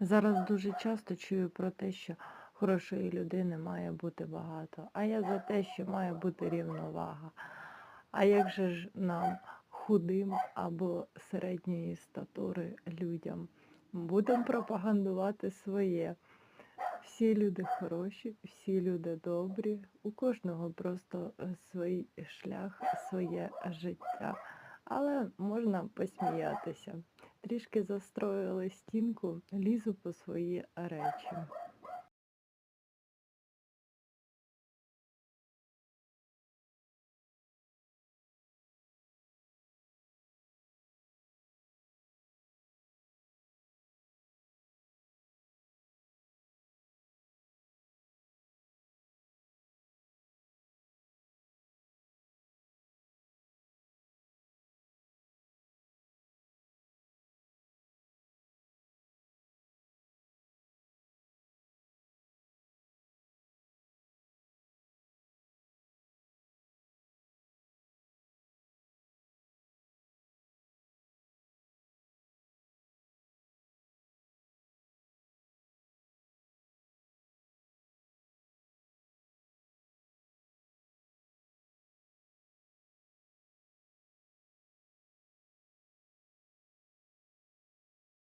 Зараз дуже часто чую про те, що хорошої людини має бути багато, а я за те, що має бути рівновага. А як же ж нам, худим або середньої статури людям? Будемо пропагандувати своє. Всі люди хороші, всі люди добрі, у кожного просто свій шлях, своє життя. Але можна посміятися. Трішки застроїли стінку, лізу по свої речі.